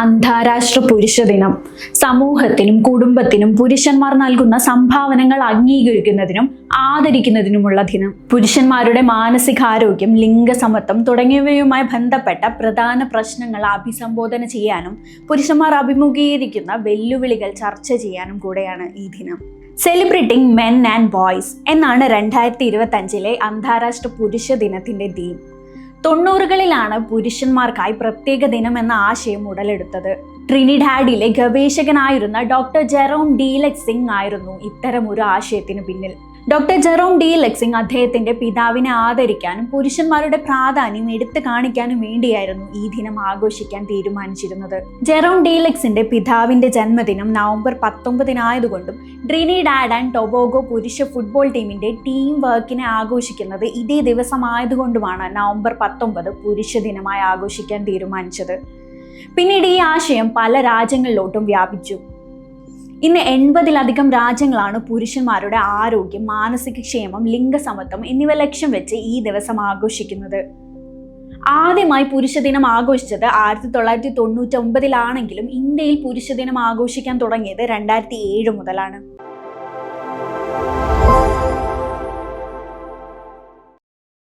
അന്താരാഷ്ട്ര പുരുഷ ദിനം. സമൂഹത്തിനും കുടുംബത്തിനും പുരുഷന്മാർ നൽകുന്ന സംഭാവനകൾ അംഗീകരിക്കുന്നതിനും ആദരിക്കുന്നതിനുമുള്ള ദിനം. പുരുഷന്മാരുടെ മാനസികാരോഗ്യം ലിംഗസമത്വം തുടങ്ങിയവയുമായി ബന്ധപ്പെട്ട പ്രധാന പ്രശ്നങ്ങൾ അഭിസംബോധന ചെയ്യാനും പുരുഷന്മാർ അഭിമുഖീകരിക്കുന്ന വെല്ലുവിളികൾ ചർച്ച ചെയ്യാനും കൂടെയാണ് ഈ ദിനം. സെലിബ്രേറ്റിംഗ് മെൻ ആൻഡ് ബോയ്സ് എന്നാണ് രണ്ടായിരത്തി ഇരുപത്തി അഞ്ചിലെ അന്താരാഷ്ട്ര പുരുഷ ദിനത്തിന്റെ തീം തൊണ്ണൂറുകളിലാണ് പുരുഷന്മാർക്കായി പ്രത്യേക ദിനം എന്ന ആശയം ഉടലെടുത്തത്. ട്രിനിഡാഡിലെ ഗവേഷകനായിരുന്ന ഡോക്ടർ ജെറോം ഡീലക് സിംഗ് ആയിരുന്നു ഇത്തരം ഒരു ആശയത്തിന് പിന്നിൽ. ഡോക്ടർ ജെറോം ഡി ലെക്സിംഗ് അദ്ദേഹത്തിന്റെ പിതാവിനെ ആദരിക്കാനും പുരുഷന്മാരുടെ പ്രാധാന്യം എടുത്തു കാണിക്കാനും വേണ്ടിയായിരുന്നു ഈ ദിനം ആഘോഷിക്കാൻ തീരുമാനിച്ചിരുന്നത്. ജെറോം ഡി ലെക്സിന്റെ പിതാവിന്റെ ജന്മദിനം നവംബർ പത്തൊമ്പതിനായതുകൊണ്ടും ഡ്രീനി ഡാഡ് ആൻഡ് ടൊബോഗോ പുരുഷ ഫുട്ബോൾ ടീമിന്റെ ടീം വർക്കിനെ ആഘോഷിക്കുന്നത് ഇതേ ദിവസമായതുകൊണ്ടുമാണ് നവംബർ പത്തൊമ്പത് പുരുഷ ദിനമായി ആഘോഷിക്കാൻ തീരുമാനിച്ചത്. പിന്നീട് ഈ ആശയം പല രാജ്യങ്ങളിലോട്ടും വ്യാപിച്ചു. ഇന്ന് എൺപതിലധികം രാജ്യങ്ങളാണ് പുരുഷന്മാരുടെ ആരോഗ്യം മാനസിക ക്ഷേമം ലിംഗസമത്വം എന്നിവ ലക്ഷ്യം വെച്ച് ഈ ദിവസം ആഘോഷിക്കുന്നത്. ആദ്യമായി പുരുഷ ദിനം ആഘോഷിച്ചത് ആയിരത്തി തൊള്ളായിരത്തി തൊണ്ണൂറ്റി ഒമ്പതിലാണെങ്കിലും ഇന്ത്യയിൽ പുരുഷ ദിനം ആഘോഷിക്കാൻ തുടങ്ങിയത് രണ്ടായിരത്തി ഏഴ് മുതലാണ്.